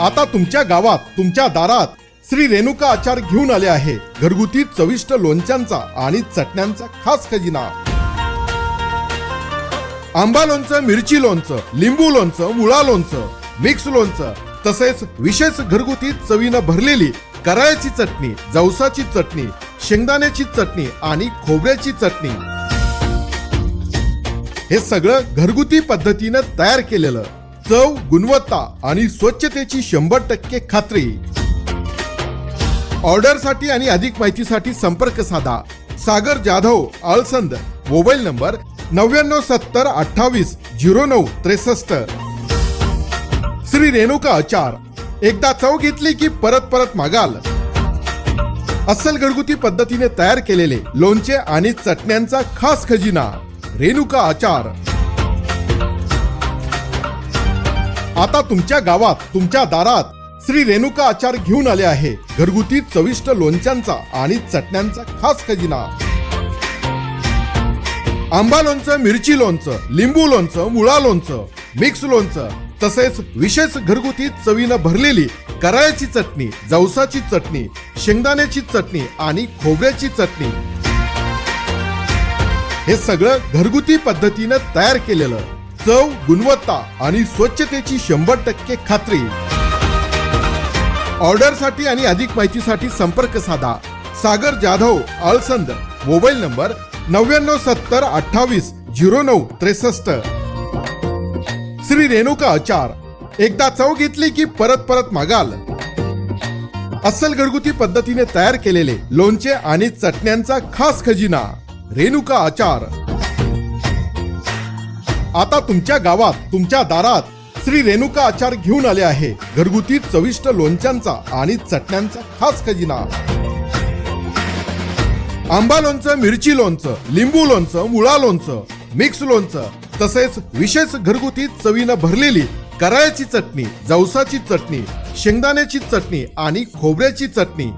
आता तुमच्या गावात तुमच्या दारात श्री रेणुका आचार घेऊन आले आहे. घरगुती चविष्ट लोणच्यांचा आणि चटण्यांचा खास खजिना. आंबा लोणचं मिरची लोणचं लिंबू लोणचं मुळा लोणचं मिक्स लोणचं तसेच विशेष घरगुती चवीनं भरलेली कराळ्याची चटणी जवसाची चटणी शेंगदाण्याची चटणी आणि खोबऱ्याची चटणी. हे सगळं घरगुती पद्धतीनं तयार केलेलं चव गुणवत्ता आणि स्वच्छतेची शंभर टक्के खात्री. ऑर्डरसाठी आणि अधिक माहितीसाठी संपर्क साधा. सागर जाधव आळसंद मोबाईल नंबर नव्याण्णव सत्तर अठ्ठावीस झिरो नऊ त्रेसष्ट. श्री रेणुका आचार एकदा चव घेतली की परत परत मागाल. अस्सल घरगुती पद्धतीने तयार केलेले लोणचे आणि चटण्यांचा खास खजिना. रेणुका आचार. आता तुमच्या गावात तुमच्या दारात श्री रेणुका आचार घेऊन आले आहे. घरगुती चविष्ट लोणच्यांचा आणि चटण्यांचा खास खजिना. आंबा लोणचं मिरची लोणचं लिंबू लोणचं मुळा लोणचं मिक्स लोणचं तसेच विशेष घरगुती चवीनं भरलेली कराळ्याची चटणी जवसाची चटणी शेंगदाण्याची चटणी आणि खोबऱ्याची चटणी. हे सगळं घरगुती पद्धतीनं तयार केलेलं चव गुणवत्ता आणि स्वच्छतेची शंभर टक्के खात्री. ऑर्डरसाठी आणि अधिक माहितीसाठी संपर्क साधा. सागर जाधव आळसंद. मोबाईल नंबर नव्याण्णव सत्तर अठ्ठावीस झिरो नऊ त्रेसष्ट. श्री रेणुका आचार. एकदा चव घेतली की परत परत मागाल. अस्सल घरगुती पद्धतीने तयार केलेले लोणचे आणि चटण्यांचा खास खजिना. रेणुका आचार. आता तुमच्या गावात तुमच्या दारात श्री रेणुका आचार घेऊन आले आहे. घरगुती चविष्ट लोणच्यांचा आणि चटण्यांचा खास खजिना. आंबा लोणचं मिरची लोणचं लिंबू लोणचं मुळा लोणचं मिक्स लोणचं तसेच विशेष घरगुती चवीनं भरलेली कराळ्याची चटणी जवसाची चटणी शेंगदाण्याची चटणी आणि खोबऱ्याची चटणी.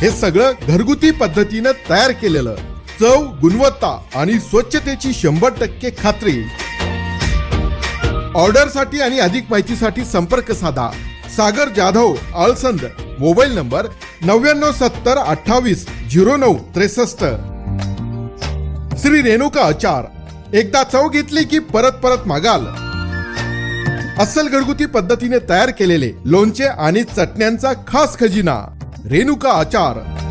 हे सगळं घरगुती पद्धतीनं तयार केलेलं चव गुणवत्ता आणि स्वच्छतेची शंभर टक्के खात्री. ऑर्डरसाठी आणि अधिक माहितीसाठी संपर्क साधा. सागर जाधव आळसंद. मोबाईल नंबर नव्याण्णव सत्तर अठ्ठावीस झिरो नऊ त्रेसष्ट. श्री रेणुका आचार. एकदा चव घेतली की परत परत मागाल. अस्सल घरगुती पद्धतीने तयार केलेले लोणचे आणि चटण्यांचा खास खजिना. रेणुका आचार.